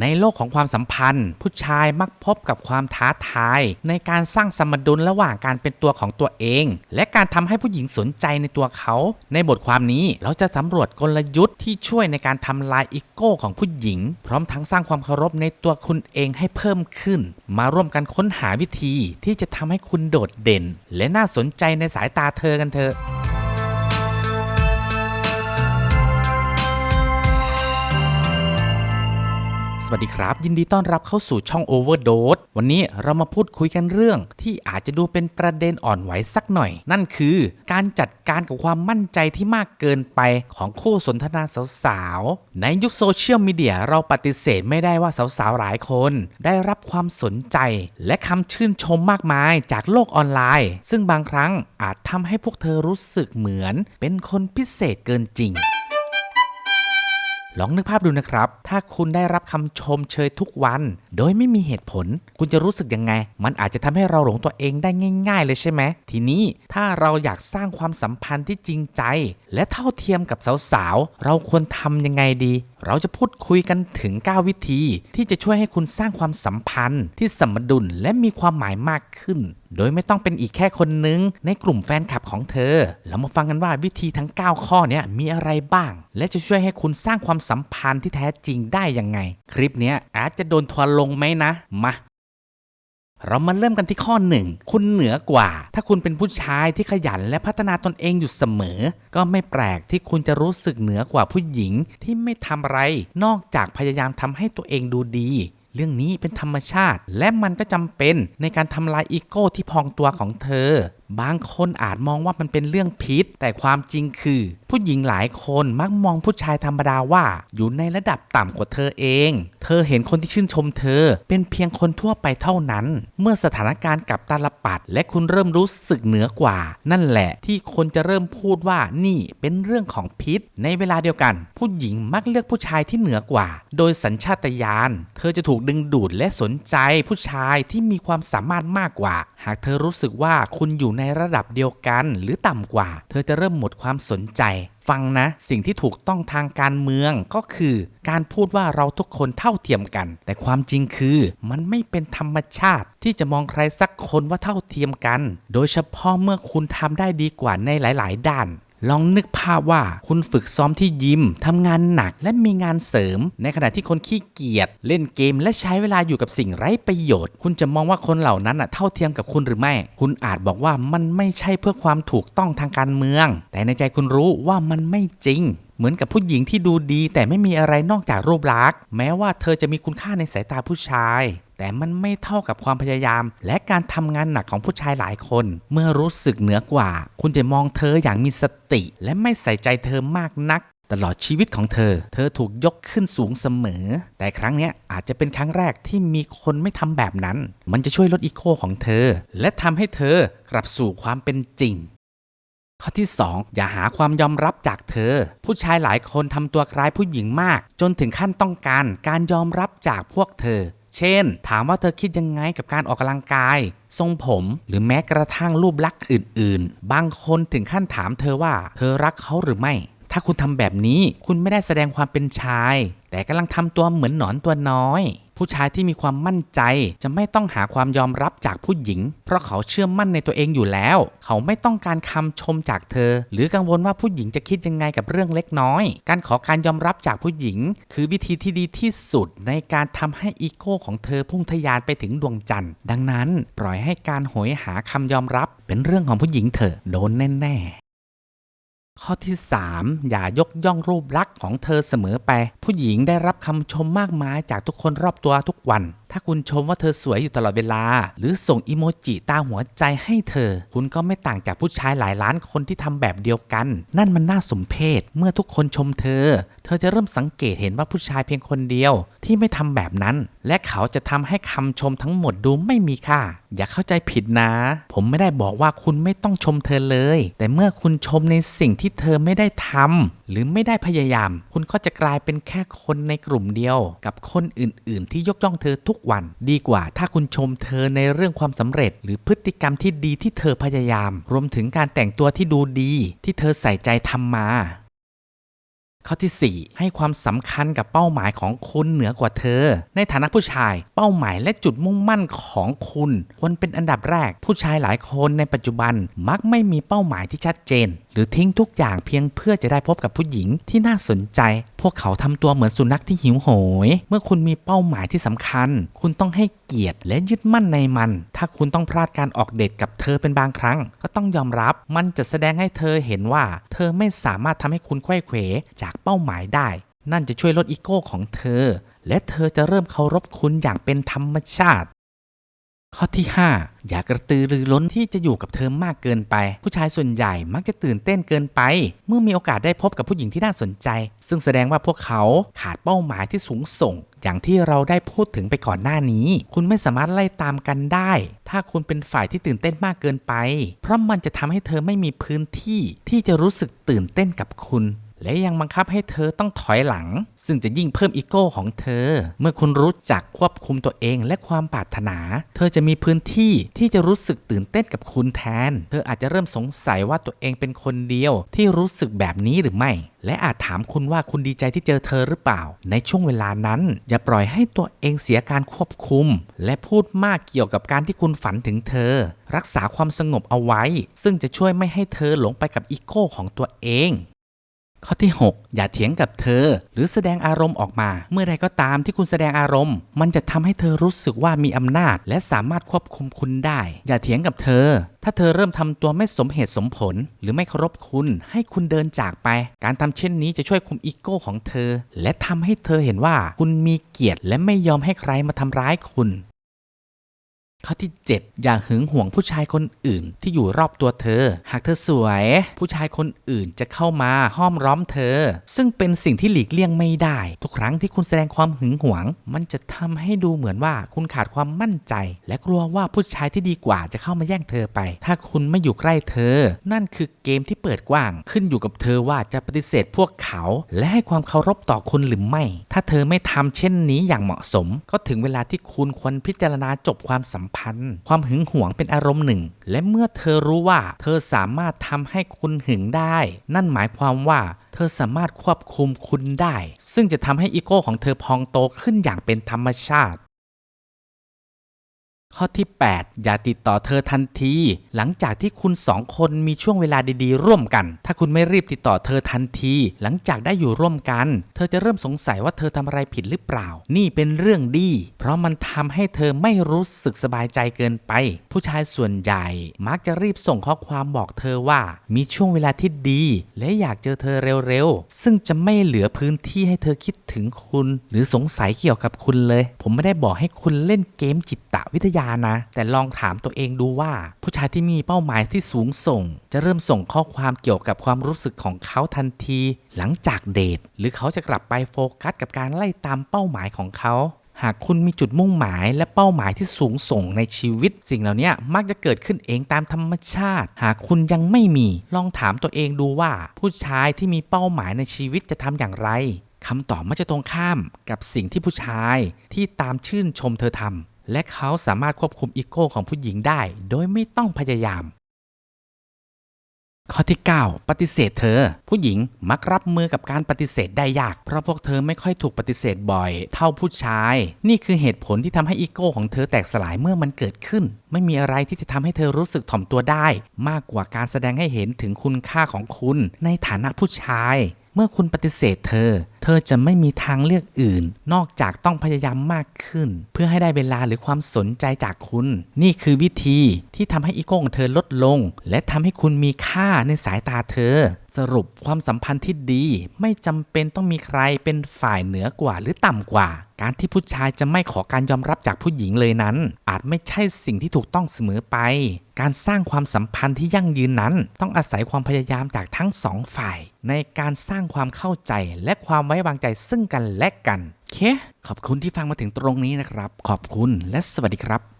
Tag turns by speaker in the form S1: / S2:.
S1: ในโลกของความสัมพันธ์ ผู้ชายมักพบกับความท้าทาย ในการสร้างสมดุลระหว่างการเป็นตัวของตัวเอง และการทำให้ผู้หญิงสนใจในตัวเขา ในบทความนี้เราจะสำรวจกลยุทธ์ที่ช่วยในการทำลายอีโก้ของผู้หญิง พร้อมทั้งสร้างความเคารพในตัวคุณเองให้เพิ่มขึ้น มาร่วมกันค้นหาวิธีที่จะทำให้คุณโดดเด่น และน่าสนใจในสายตาเธอกันเถอะ วัสดีครับ ยินดีต้อนรับเข้าสู่ช่อง Overdose วันนี้เรามาพูดคุยกันเรื่อง ที่อาจจะดูเป็นประเด็นอ่อนไหวสักหน่อย นั่นคือ การจัดการกับความมั่นใจที่มากเกินไปของคู่สนทนาสาวๆในยุคโซเชียลมีเดียเราปฏิเสธไม่ได้ว่าสาวๆหลายคน ได้รับความสนใจ และคำชื่นชมมากมายจากโลกออนไลน์ ซึ่งบางครั้งอาจทำให้พวกเธอรู้สึกเหมือน เป็นคนพิเศษเกินจริง ลองนึกภาพดูนะครับ ถ้าคุณได้รับคำชมเชยทุกวัน โดยไม่มีเหตุผล คุณจะรู้สึกยังไง มันอาจจะทำให้เราหลงตัวเองได้ง่าย ๆ เลยใช่ไหม ทีนี้ถ้าเราอยากสร้างความสัมพันธ์ที่จริงใจ และเท่าเทียมกับสาวๆ เราควรทำยังไงดี เราจะพูดคุยกันถึง 9 วิธี ที่จะช่วยให้คุณสร้างความสัมพันธ์ที่สมดุลและมีความหมายมากขึ้น โดยไม่ต้องเป็นอีกแค่คนนึง ในกลุ่มแฟนคลับของเธอเรามาฟังกันว่าวิธีทั้ง 9 ข้อเนี้มีอะไรบ้าง และจะช่วยให้คุณสร้างความสัมพันธ์ที่แท้จริงได้ยังไง คลิปนี้อาจจะโดนทัวร์ลงไหมนะ มาเรามาเริ่มกันที่ข้อหนึ่งคุณเหนือกว่า ถ้าคุณเป็นผู้ชายที่ขยันและพัฒนาตนเองอยู่เสมอ ก็ไม่แปลกที่คุณจะรู้สึกเหนือกว่าผู้หญิงที่ไม่ทำอะไร นอกจากพยายามทำให้ตัวเองดูดี เรื่องนี้เป็นธรรมชาติ และมันก็จำเป็นในการทำลายอีโก้ที่พองตัวของเธอ บางคนอาจมองว่ามันเป็นเรื่องพิษแต่ความจริงคือ ผู้หญิงหลายคนมักมองผู้ชายธรรมดาว่า อยู่ในระดับต่ำกว่าเธอเอง เธอเห็นคนที่ชื่นชมเธอ เป็นเพียงคนทั่วไปเท่านั้น เมื่อสถานการณ์กลับตาลปัด และคุณเริ่มรู้สึกเหนือกว่า นั่นแหละ ที่คนจะเริ่มพูดว่านี่เป็นเรื่องของพิษ ในเวลาเดียวกัน ผู้หญิงมักเลือกผู้ชายที่เหนือกว่า โดยสัญชาตญาณเธอจะถูกดึงดูดและสนใจผู้ชายที่มีความสามารถมากกว่า หากเธอรู้สึกว่าคุณอยู่ในในระดับเดียวกันหรือต่ำกว่า เธอจะเริ่มหมดความสนใจ ฟังนะ สิ่งที่ถูกต้องทางการเมืองก็คือ การพูดว่าเราทุกคนเท่าเทียมกัน แต่ความจริงคือมันไม่เป็นธรรมชาติ ที่จะมองใครสักคนว่าเท่าเทียมกัน โดยเฉพาะเมื่อคุณทำได้ดีกว่าในหลาย ๆ ด้าน ลองนึกภาพว่าคุณฝึกซ้อมที่ยิมทำงานหนักและมีงานเสริม ในขณะที่คนขี้เกียจเล่นเกมและใช้เวลาอยู่กับสิ่งไร้ประโยชน์ คุณจะมองว่าคนเหล่านั้นน่ะเท่าเทียมกับคุณหรือไม่ คุณอาจบอกว่ามันไม่ใช่เพื่อความถูกต้องทางการเมือง แต่ในใจคุณรู้ว่ามันไม่จริงเหมือนกับผู้หญิงที่ดูดีแต่ไม่มีอะไรนอกจากรูปลักษณ์แม้ว่าเธอจะมีคุณค่าในสายตาผู้ชาย แต่มันไม่เท่ากับความพยายาม และการทำงานหนักของผู้ชายหลายคน เมื่อรู้สึกเหนือกว่า คุณจะมองเธออย่างมีสติ และไม่ใส่ใจเธอมากนัก ตลอดชีวิตของเธอ เธอถูกยกขึ้นสูงเสมอ แต่ครั้งนี้อาจจะเป็นครั้งแรกที่มีคนไม่ทำแบบนั้น มันจะช่วยลดอีโคของเธอ และทำให้เธอกลับสู่ความเป็นจริงข้อที่ 2 อย่าหาความยอมรับจากเธอ ผู้ชายหลายคนทำตัวคล้ายผู้หญิงมาก จนถึงขั้นต้องการการยอมรับจากพวกเธอ เช่น ถามว่าเธอคิดยังไงกับการออกกำลังกาย ทรงผมหรือแม้กระทั่งรูปลักษณ์อื่น ๆ บางคนถึงขั้นถามเธอว่า เธอรักเขาหรือไม่ ถ้าคุณทำแบบนี้คุณไม่ได้แสดงความเป็นชาย แต่กำลังทำตัวเหมือนหนอนตัวน้อย ผู้ชายที่มีความมั่นใจจะไม่ต้องหาความยอมรับจากผู้หญิง เพราะเขาเชื่อมั่นในตัวเองอยู่แล้ว เขาไม่ต้องการคำชมจากเธอ หรือกังวลว่าผู้หญิงจะคิดยังไงกับเรื่องเล็กน้อย การขอการยอมรับจากผู้หญิง คือวิธีที่ดีที่สุดในการทำให้อีโก้ของเธอพุ่งทะยานไปถึงดวงจันทร์ดังนั้นปล่อยให้การโหยหาคำยอมรับเป็นเรื่องของผู้หญิงเถอะโดนแน่ๆ ข้อที่ 3 อย่ายกย่องรูปลักษณ์ของเธอเสมอไป ผู้หญิงได้รับคำชมมากมายจากทุกคนรอบตัวทุกวัน ถ้าคุณชมว่าเธอสวยอยู่ตลอดเวลา หรือส่งอิโมจิตาหัวใจให้เธอ คุณก็ไม่ต่างจากผู้ชายหลายล้านคนที่ทำแบบเดียวกัน นั่นมันน่าสมเพชเมื่อทุกคนชมเธอเธอจะเริ่มสังเกตเห็นว่าผู้ชายเพียงคนเดียวที่ไม่ทำแบบนั้น และเขาจะทำให้คำชมทั้งหมดดูไม่มีค่า อย่าเข้าใจผิดนะ ผมไม่ได้บอกว่าคุณไม่ต้องชมเธอเลย แต่เมื่อคุณชมในสิ่งที่เธอไม่ได้ทำหรือไม่ได้พยายาม คุณก็จะกลายเป็นแค่คนในกลุ่มเดียว กับคนอื่น ๆ ที่ยกย่องเธอทุกวัน ดีกว่าถ้าคุณชมเธอในเรื่องความสำเร็จ หรือพฤติกรรมที่ดีที่เธอพยายาม รวมถึงการแต่งตัวที่ดูดี ที่เธอใส่ใจทำมา ข้อที่ 4 ให้ความสำคัญกับเป้าหมายของคุณเหนือกว่าเธอ ในฐานะผู้ชาย เป้าหมายและจุดมุ่งมั่นของคุณควรเป็นอันดับแรก ผู้ชายหลายคนในปัจจุบันมักไม่มีเป้าหมายที่ชัดเจนหรือทิ้งทุกอย่างเพียงเพื่อจะได้พบกับผู้หญิงที่น่าสนใจ พวกเขาทำตัวเหมือนสุนัขที่หิวโหย เมื่อคุณมีเป้าหมายที่สำคัญ คุณต้องให้เกียรติและยึดมั่นในมัน ถ้าคุณต้องพลาดการออกเดทกับเธอเป็นบางครั้ง ก็ต้องยอมรับ มันจะแสดงให้เธอเห็นว่า เธอไม่สามารถทำให้คุณไขว้เขวจากเป้าหมายได้ นั่นจะช่วยลดอีโก้ของเธอ และเธอจะเริ่มเคารพคุณอย่างเป็นธรรมชาติ ข้อที่ 5 อย่ากระตือรือร้นที่จะอยู่กับเธอมากเกินไป ผู้ชายส่วนใหญ่มักจะตื่นเต้นเกินไป เมื่อมีโอกาสได้พบกับผู้หญิงที่น่าสนใจ ซึ่งแสดงว่าพวกเขาขาดเป้าหมายที่สูงส่ง อย่างที่เราได้พูดถึงไปก่อนหน้านี้ คุณไม่สามารถไล่ตามกันได้ ถ้าคุณเป็นฝ่ายที่ตื่นเต้นมากเกินไป เพราะมันจะทำให้เธอไม่มีพื้นที่ที่จะรู้สึกตื่นเต้นกับคุณ และยังบังคับให้เธอต้องถอยหลัง ซึ่งจะยิ่งเพิ่มอีโก้ของเธอ เมื่อคุณรู้จักควบคุมตัวเองและความปรารถนา เธอจะมีพื้นที่ที่จะรู้สึกตื่นเต้นกับคุณแทน เธออาจจะเริ่มสงสัยว่าตัวเองเป็นคนเดียวที่รู้สึกแบบนี้หรือไม่ และอาจถามคุณว่าคุณดีใจที่เจอเธอหรือเปล่า ในช่วงเวลานั้น อย่าปล่อยให้ตัวเองเสียการควบคุม และพูดมากเกี่ยวกับการที่คุณฝันถึงเธอ รักษาความสงบเอาไว้ ซึ่งจะช่วยไม่ให้เธอหลงไปกับอีโก้ของตัวเอง ข้อที่ 6 อย่าเถียงกับเธอ หรือแสดงอารมณ์ออกมา เมื่อใดก็ตามที่คุณแสดงอารมณ์ มันจะทำให้เธอรู้สึกว่ามีอำนาจ และสามารถควบคุมคุณได้ อย่าเถียงกับเธอ ถ้าเธอเริ่มทำตัวไม่สมเหตุสมผล หรือไม่เคารพคุณ ให้คุณเดินจากไป การทำเช่นนี้จะช่วยคุมอีโก้ของเธอ และทำให้เธอเห็นว่าคุณมีเกียรติ และไม่ยอมให้ใครมาทำร้ายคุณ ข้อที่ 7 อย่าหึงหวงผู้ชายคนอื่นที่อยู่รอบตัวเธอ หากเธอสวย ผู้ชายคนอื่นจะเข้ามาห้อมร้อมเธอ ซึ่งเป็นสิ่งที่หลีกเลี่ยงไม่ได้ ทุกครั้งที่คุณแสดงความหึงหวง มันจะทำให้ดูเหมือนว่าคุณขาดความมั่นใจ และกลัวว่าผู้ชายที่ดีกว่าจะเข้ามาแย่งเธอไป ถ้าคุณไม่อยู่ใกล้เธอ นั่นคือเกมที่เปิดกว้าง ขึ้นอยู่กับเธอว่าจะปฏิเสธพวกเขา และให้ความเคารพต่อคุณหรือไม่ ถ้าเธอไม่ทำเช่นนี้อย่างเหมาะสม ก็ถึงเวลาที่คุณควรพิจารณาจบความสัมพันธ์ ความหึงหวงเป็นอารมณ์หนึ่ง และเมื่อเธอรู้ว่า เธอสามารถทำให้คุณหึงได้ นั่นหมายความว่าเธอสามารถควบคุมคุณได้ ซึ่งจะทำให้อีโก้ของเธอพองโตขึ้นอย่างเป็นธรรมชาติ ข้อที่ 8 อย่าติดต่อเธอทันที หลังจากที่คุณสองคนมีช่วงเวลาดีๆ ร่วมกัน ถ้าคุณไม่รีบติดต่อเธอทันที หลังจากได้อยู่ร่วมกัน เธอจะเริ่มสงสัยว่าเธอทำอะไรผิดหรือเปล่า นี่เป็นเรื่องดี เพราะมันทำให้เธอไม่รู้สึกสบายใจเกินไป ผู้ชายส่วนใหญ่ มักจะรีบส่งข้อความบอกเธอว่า มีช่วงเวลาที่ดี และอยากเจอเธอเร็วๆ ซึ่งจะไม่เหลือพื้นที่ให้เธอคิดถึงคุณ หรือสงสัยเกี่ยวกับคุณเลย ผมไม่ได้บอกให้คุณเล่นเกมจิตวิทยานะ แต่ลองถามตัวเองดูว่า ผู้ชายที่มีเป้าหมายที่สูงส่ง จะเริ่มส่งข้อความเกี่ยวกับความรู้สึกของเขาทันที หลังจากเดท หรือเขาจะกลับไปโฟกัสกับการไล่ตามเป้าหมายของเขาหากคุณมีจุดมุ่งหมายและเป้าหมายที่สูงส่งในชีวิต สิ่งเหล่านี้มักจะเกิดขึ้นเองตามธรรมชาติ หากคุณยังไม่มี ลองถามตัวเองดูว่า ผู้ชายที่มีเป้าหมายในชีวิตจะทำอย่างไรคำตอบมักจะตรงข้ามกับสิ่งที่ผู้ชายที่ตามชื่นชมเธอทำ และเขาสามารถควบคุมอีโก้ของผู้หญิงได้ โดยไม่ต้องพยายาม ข้อที่ 9 ปฏิเสธเธอ ผู้หญิงมักรับมือกับการปฏิเสธได้ยาก เพราะพวกเธอไม่ค่อยถูกปฏิเสธบ่อย เท่าผู้ชาย นี่คือเหตุผลที่ทำให้อีโก้ของเธอแตกสลายเมื่อมันเกิดขึ้น ไม่มีอะไรที่จะทำให้เธอรู้สึกถ่อมตัวได้ มากกว่าการแสดงให้เห็นถึงคุณค่าของคุณ ในฐานะผู้ชาย มื่อคุณปฏิเสธเธอ เธอจะไม่มีทางเลือกอื่น นอกจากต้องพยายามมากขึ้น เพื่อให้ได้เวลาหรือความสนใจจากคุณ นี่คือวิธีที่ทำให้อีโก้ของเธอลดลง และทำให้คุณมีค่าในสายตาเธอสรุปความสัมพันธ์ที่ดีไม่จำเป็นต้องมีใครเป็นฝ่ายเหนือกว่าหรือต่ำกว่า การที่ผู้ชายจะไม่ขอการยอมรับจากผู้หญิงเลยนั้น อาจไม่ใช่สิ่งที่ถูกต้องเสมอไป การสร้างความสัมพันธ์ที่ยั่งยืนนั้น ต้องอาศัยความพยายามจากทั้งสองฝ่าย ในการสร้างความเข้าใจและความไว้วางใจซึ่งกันและกันเค ขอบคุณที่ฟังมาถึงตรงนี้นะครับ ขอบคุณและสวัสดีครับ